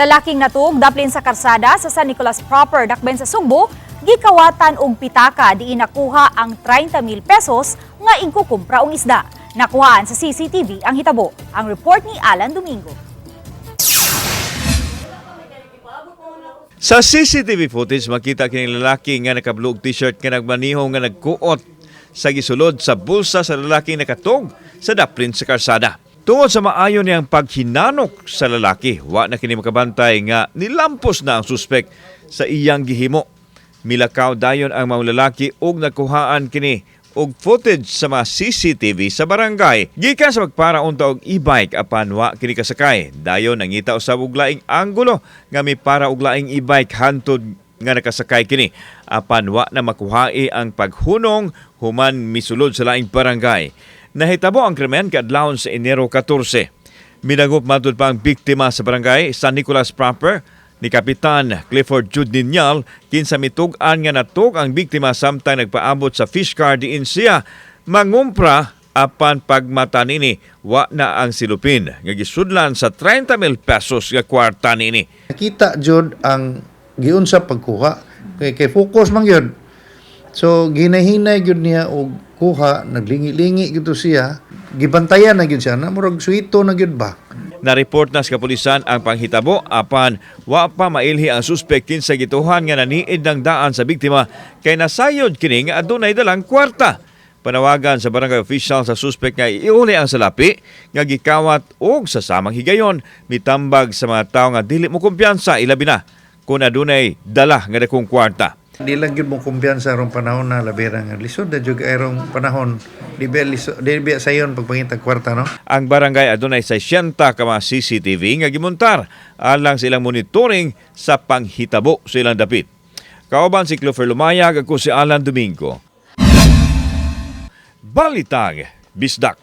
Lalaking natuog daplin sa karsada sa San Nicolas proper dakben sa Sugbo, gikawatan og pitaka di nakuha ang 30 mil pesos nga igkukumpra og isda. Nakuhaan sa CCTV ang hitabo. Ang report ni Alan Domingo. Sa CCTV footage makita kini lalaki nga nakablo og t-shirt nga nagmaniho nga nagkuot sa gisulod sa bulsa sa lalaki nakatog sa daplin sa karsada. Tungod sa maayo niyang paghinanok sa lalaki, wa na kini makabantay nga nilampos na ang suspek sa iyang gihimo. Milakaw dayon ang mga lalaki ug nakuhaan kini og footage sa mga CCTV sa barangay. Gikan sa magparaunta og e-bike apan wa kini kasakay. Dayon nangita usab og laing anggulo nga may para og laing e-bike hantod nga nakasakay kini apan wa na makuhai ang paghunong human misulod sa laing barangay. Nahitabo ang krimen kadlawon sa Enero 14. Minagop matud pa ang biktima sa barangay San Nicolas proper ni Kapitan Clifford Jude Ninyal kinsa mitugan nga natug ang biktima samtang nagpaabot sa fish car diin siya mangumpra apan pagmata nini wa na ang silupin nga gisudlan sa 30 mil pesos nga kwarta nini. Nakita jud ang giunsa pagkuha kay kay focus man gyud. So ginahinay gyud niya og kuha, naglingi-lingi gyud siya. Gibantayan na gyud siya na murag suito na gyud ba. Na-report na sa kapulisan ang panghitabo apan wa pa mailhi ang suspek kinsa gituhan nga naniid ng daan sa biktima kay nasayod kini nga adunay dalang kwarta. Panawagan sa barangay official sa suspek nga iuli ang salapi nga gikawat og sa samang higayon mitambag sa mga tawo nga dili mo kumpiyansa ilabi na kung adunay dala nga dakong kwarta. Di lang gyud mo kumpiyansa rong panahon na labira nga lisod na jud ayrong panahon. Di ba lisod, di ba sayon pagpangita kwarta no? Ang barangay adunay 60 ka mga CCTV nga gimontar alang silang monitoring sa panghitabo sa ilang dapit. Kauban si Clover Lumayag ako si Alan Domingo. Balitang Bisdak.